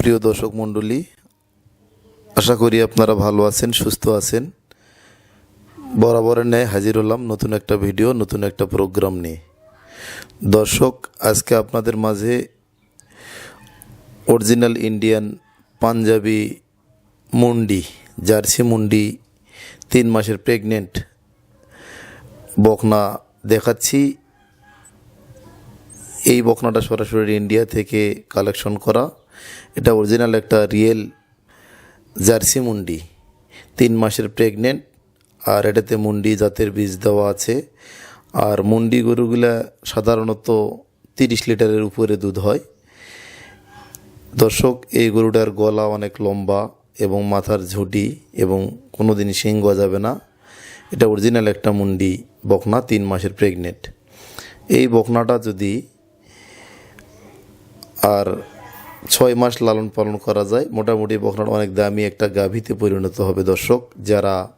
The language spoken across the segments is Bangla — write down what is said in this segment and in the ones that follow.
প্রিয় দর্শক মণ্ডলী, আশা করি আপনারা ভালো আছেন, সুস্থ আছেন। বরাবরের ন্যায় হাজির হলাম নতুন একটা ভিডিও, নতুন একটা প্রোগ্রাম নিয়ে। দর্শক, আজকে আপনাদের মাঝে অরিজিনাল ইন্ডিয়ান পাঞ্জাবি মুন্ডি, জার্সি মুন্ডি, তিন মাসের প্রেগনেন্ট বকনা দেখাচ্ছি। এই বকনাটা সরাসরি ইন্ডিয়া থেকে কালেকশন করা। এটা অরিজিনাল একটা রিয়েল জার্সি মুন্ডি। তিন মাসের প্রেগনেন্ট আর এটাতে মুন্ডি জাতের বীজ দেওয়া আছে। আর মুন্ডি গরুগুলা সাধারণত তিরিশ লিটারের উপরে দুধ হয়। দর্শক, এই গরুটার গলা অনেক লম্বা এবং মাথার ঝুঁটি এবং কোনো দিন শিং গজাবে না। এটা অরিজিনাল একটা মুন্ডি বকনা, তিন মাসের প্রেগনেন্ট এই বকনাটা যদি আর ছয় মাস লালন পালন করা যায়। মোটামুটি বকনাটা অনেক দামি একটা গাভীতে পরিণত হবে দর্শক। যারা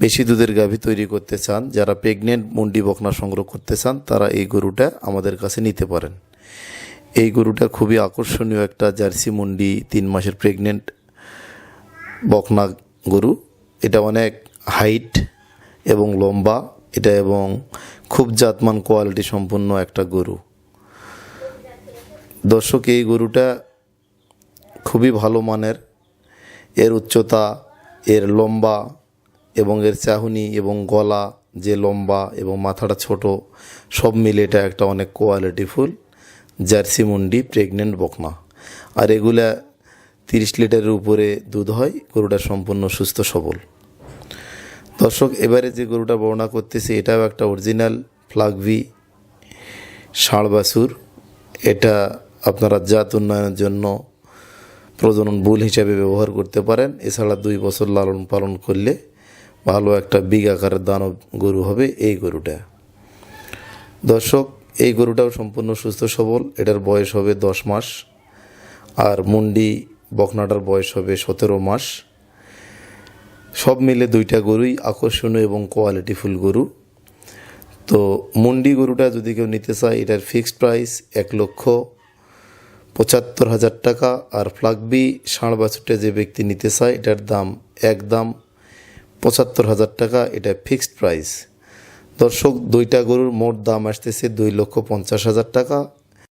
বেশি দুধের গাভী তৈরি করতে চান, যারা প্রেগনেন্ট মুন্ডি বকনা সংগ্রহ করতে চান, তারা এই গরুটা আমাদের কাছে নিতে পারেন। এই গরুটা খুবই আকর্ষণীয় একটা জার্সি মুন্ডি, তিন মাসের প্রেগনেন্ট বকনা গরু। এটা অনেক হাইট এবং লম্বা। এটা এবং খুব জাতমান কোয়ালিটি সম্পন্ন একটা গরু। দর্শক, এই গরুটা খুবই ভালো মানের। এর উচ্চতা, এর লম্বা এবং এর চাহুনি এবং গলা যে লম্বা এবং মাথাটা ছোট, সব মিলে এটা একটা অনেক কোয়ালিটিফুল জার্সি মুন্ডি প্রেগনেন্ট বকনা। আর এগুলা তিরিশ লিটারের উপরে দুধ হয়, গরুটা সম্পূর্ণ সুস্থ, সবল। দর্শক, এবারে যে গরুটা বর্ণনা করতেছি, এটাও একটা অরিজিনাল ফ্লাগভি ষাঁড় বাছুর। এটা আপনারা জাত উন্নয়নের জন্য প্রজনন বুল হিসাবে ব্যবহার করতে পারেন। এছাড়া দুই বছর লালন পালন করলে ভালো একটা বিগ আকারের দানব গরু হবে এই গরুটা। দর্শক, এই গরুটাও সম্পূর্ণ সুস্থ সবল। এটার বয়স হবে দশ মাস। আর মুন্ডি বকনাটার বয়স হবে সতেরো মাস। সব মিলে দুইটা গরুই আকর্ষণীয় এবং কোয়ালিটিফুল গরু। তো মুন্ডি গরুটা যদি কেউ নিতে চায়, এটার ফিক্সড প্রাইস এক লক্ষ পঁচাত্তর হাজার টাকা আর ফ্লাগবি ষাঁড় বাছুরটা যে ব্যক্তি নিতে চায়, এটার দাম এক দাম পঁচাত্তর হাজার টাকা, এটা ফিক্সড প্রাইস। দর্শক, দুইটা গরুর মোট দাম আসতেছে দুই লক্ষ পঞ্চাশ হাজার টাকা।